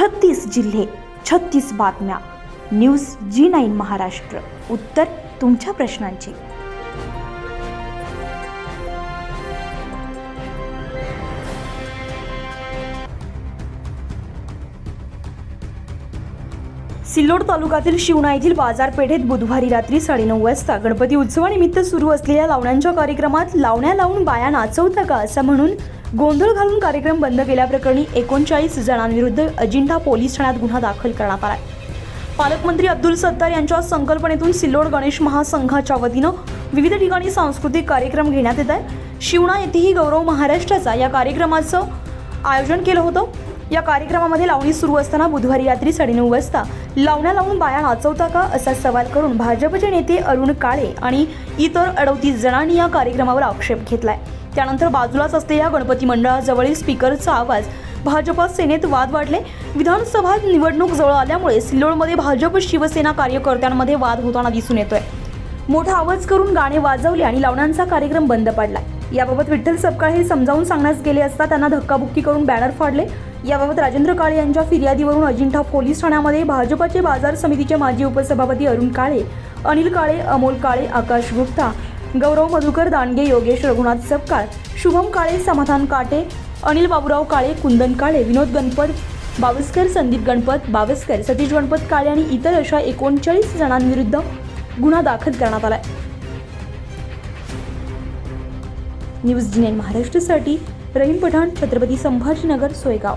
छत्तीस जिल्हे छत्तीस बातम्या. News G nine Maharashtra. उत्तर तुमच्या प्रश्नांची. सिल्लोड तालुक्यातील शिवणा येथील बाजारपेठेत बुधवारी रात्री साडेनऊ वाजता गणपती उत्सवानिमित्त सुरू असलेल्या लावण्यांच्या कार्यक्रमात लावण्या लावून बाया नाचवता का असं म्हणून गोंधळ घालून कार्यक्रम बंद केल्याप्रकरणी एकोणचाळीस जणांविरुद्ध अजिंठा पोलीस ठाण्यात गुन्हा दाखल करण्यात आला पालकमंत्री अब्दुल सत्तार यांच्या संकल्पनेतून सिल्लोड गणेश महासंघाच्या वतीनं विविध ठिकाणी सांस्कृतिक कार्यक्रम घेण्यात येत आहे शिवणा येथेही गौरव महाराष्ट्राचा या कार्यक्रमाचं आयोजन केलं होतं. या कार्यक्रमामध्ये लावणी सुरू असताना बुधवारी रात्री साडेनऊ वाजता लावण्या लावून बाया नाचवता का असा सवाल करून भाजपचे नेते अरुण काळे आणि इतर अडवतीस जणांनी या कार्यक्रमावर आक्षेप घेतलाय. त्यानंतर बाजूलाच असलेल्या गणपती मंडळाजवळील स्पीकरचा आवाज भाजपा सेनेत वाद वाढले. विधानसभा निवडणूक जवळ आल्यामुळे सिल्लोडमध्ये भाजप शिवसेना कार्यकर्त्यांमध्ये वाद होताना दिसून येतोय. मोठा आवाज करून गाणे वाजवले आणि लावण्यांचा कार्यक्रम बंद पडला. याबाबत विठ्ठल सपकाळ हे समजावून सांगण्यास गेले असता त्यांना धक्काबुक्की करून बॅनर फाडले. याबाबत राजेंद्र काळे यांच्या फिर्यादीवरून अजिंठा पोलीस ठाण्यामध्ये भाजपाचे बाजार समितीचे माजी उपसभापती अरुण काळे अनिल काळे अमोल काळे आकाश गुप्ता गौरव मधुकर दांडगे योगेश रघुनाथ सपकाळ शुभम काळे समाधान काटे अनिल बाबूराव काळे कुंदन काळे विनोद गणपत बावस्कर संदीप गणपत बावस्कर सतीश गणपत काळे आणि इतर अशा एकोणचाळीस जणांविरुद्ध गुन्हा दाखल करण्यात आलाय. न्यूज जी महाराष्ट्रसाठी महाराष्ट्रासाठी रहीम पठाण छत्रपती संभाजीनगर सोयगाव.